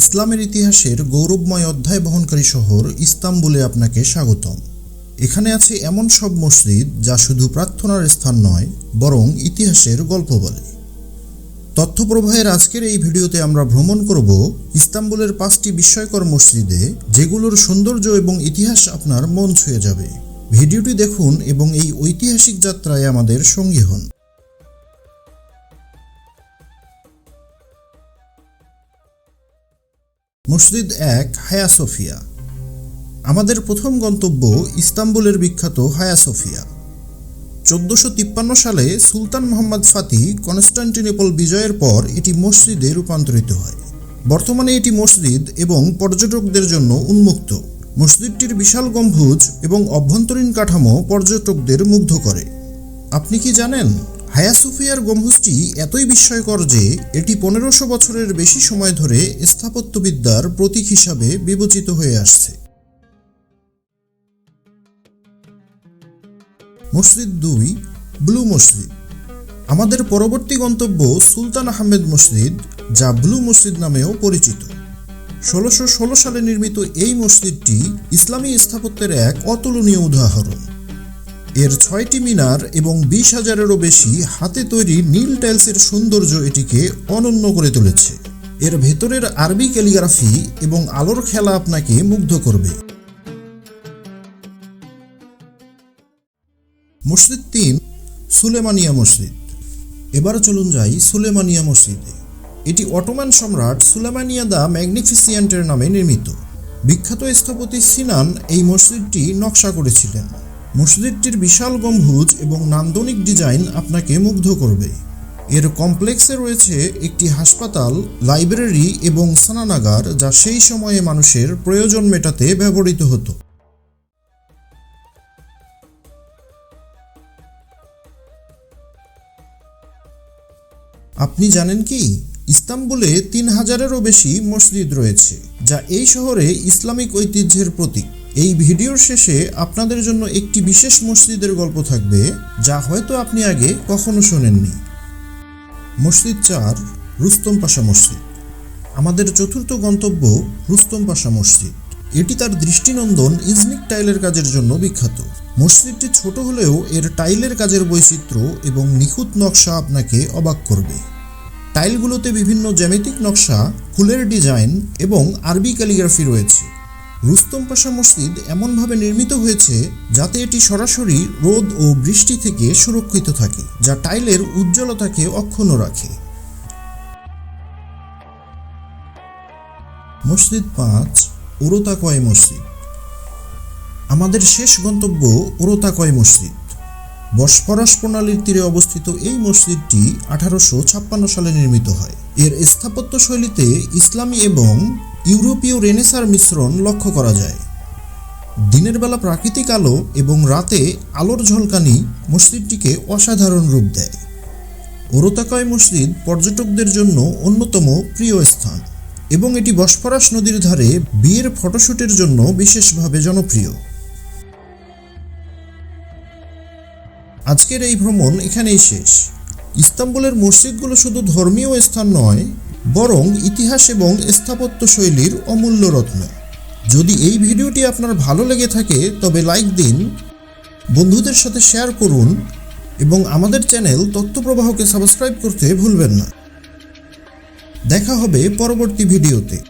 ইসলামের ইতিহাসের গৌরবময় অধ্যায় বহনকারী শহর ইস্তাম্বুলে আপনাকে স্বাগতম। এখানে আছে এমন সব মসজিদ যা শুধু প্রার্থনার স্থান নয়, বরং ইতিহাসের গল্প বলে। তথ্য প্রবাহের আজকের এই ভিডিওতে আমরা ভ্রমণ করব ইস্তাম্বুলের পাঁচটি বিস্ময়কর মসজিদে, যেগুলোর সৌন্দর্য এবং ইতিহাস আপনার মন ছুঁয়ে যাবে। ভিডিওটি দেখুন এবং এই ঐতিহাসিক যাত্রায় আমাদের সঙ্গী হন। মসজিদ এক হায়া সোফিয়া। আমাদের প্রথম গন্তব্য ইস্তাম্বুলের বিখ্যাত হায়া সোফিয়া। চোদ্দশো তিপ্পান্ন সালে সুলতান মোহাম্মদ ফাতি কনস্টান্টিনোপল বিজয়ের পর এটি মসজিদে রূপান্তরিত হয়। বর্তমানে এটি মসজিদ এবং পর্যটকদের জন্য উন্মুক্ত। মসজিদটির বিশাল গম্বুজ এবং অভ্যন্তরীণ কাঠামো পর্যটকদের মুগ্ধ করে। আপনি কি জানেন? হায়া সুফিয়ার গম্বুজটি এতই বিস্ময়কর যে এটি পনেরোশো বছরের বেশি সময় ধরে স্থাপত্যবিদ্যার প্রতীক হিসাবে বিবেচিত হয়ে আসছে। মসজিদ দুই, ব্লু মসজিদ। আমাদের পরবর্তী গন্তব্য সুলতান আহমেদ মসজিদ, যা ব্লু মসজিদ নামেও পরিচিত। ষোলোশো ষোলো সালে নির্মিত এই মসজিদটি ইসলামী স্থাপত্যের এক অতুলনীয় উদাহরণ। এর ছয়টি মিনার এবং বিশ হাজারেরও বেশি হাতে তৈরি নীল টাইলসের সৌন্দর্য এটিকে অনন্য করে তুলেছে। এর ভেতরের আরবি ক্যালিগ্রাফি এবং আলোর খেলা আপনাকে মুগ্ধ করবে। মসজিদ তিন, সুলেমানিয়া মসজিদ। এবার চলুন যাই সুলেমানিয়া মসজিদে। এটি অটোমান সম্রাট সুলেমানিয়া দ্য ম্যাগনিফিসিয়েন্টের নামে নির্মিত। বিখ্যাত স্থপতি সিনান এই মসজিদটি নকশা করেছিলেন। মসজিদটির বিশাল গম্বুজ এবং নান্দনিক ডিজাইন আপনাকে মুগ্ধ করবে। এর কমপ্লেক্সে রয়েছে একটি হাসপাতাল, লাইব্রেরি এবং স্নানাগার যা সেই সময়ে মানুষের প্রয়োজন মেটাতে ব্যবহৃত হতো। আপনি জানেন কি? ইস্তাম্বুলে তিন হাজারেরও বেশি মসজিদ রয়েছে, যা এই শহরে ইসলামিক ঐতিহ্যের প্রতীক। এই ভিডিওর শেষে আপনাদের জন্য একটি বিশেষ মসজিদের গল্প থাকবে, যা হয়তো আপনি আগে কখনো শোনেননি। মসজিদ চার, রুস্তম পাশা মসজিদ। আমাদের চতুর্থ গন্তব্য রুস্তম পাশা মসজিদ। এটি তার দৃষ্টিনন্দন ইজনিক টাইলের কাজের জন্য বিখ্যাত। মসজিদটি ছোট হলেও এর টাইলের কাজের বৈচিত্র্য এবং নিখুঁত নকশা আপনাকে অবাক করবে। টাইলগুলোতে বিভিন্ন জ্যামিতিক নকশা, ফুলের ডিজাইন এবং আরবি ক্যালিগ্রাফি রয়েছে। রুস্তম পাশা মসজিদ এমনভাবে নির্মিত হয়েছে যাতে এটি সরাসরি রোদ ও বৃষ্টি থেকে সুরক্ষিত থাকে, যা টাইলের উজ্জ্বলতাকে অক্ষুণ্ণ রাখে। মসজিদ পাঁচ, ওরতাকয় মসজিদ। আমাদের শেষ গন্তব্য ওরতাকয় মসজিদ। বসফরাস প্রণালীর তীরে অবস্থিত এই মসজিদটি আঠারোশো ছাপ্পান্ন সালে নির্মিত হয়। এর স্থাপত্য শৈলীতে ইসলামী এবং ইউরোপীয় রেনেসার মিশ্রণ লক্ষ্য করা যায়। দিনের বেলা প্রাকৃতিক আলো এবং রাতে আলোর ঝলকানি মসজিদটিকে অসাধারণ রূপ দেয়। ওরতাকয় মসজিদ পর্যটকদের জন্য অন্যতম প্রিয় স্থান এবং এটি বসফরাস নদীর ধারে বিয়ের ফটোশ্যুটের জন্য বিশেষভাবে জনপ্রিয়। আজকের এই ভ্রমণ এখানেই শেষ। ইস্তাম্বুলের মসজিদগুলো শুধু ধর্মীয় স্থান নয় বরং ইতিহাস এবং স্থাপত্য শৈলীর অমূল্য রত্ন। যদি এই ভিডিওটি আপনার ভালো লেগে থাকে, তবে লাইক দিন, বন্ধুদের সাথে শেয়ার করুন এবং আমাদের চ্যানেল তথ্যপ্রবাহকে সাবস্ক্রাইব করতে ভুলবেন না। দেখা হবে পরবর্তী ভিডিওতে।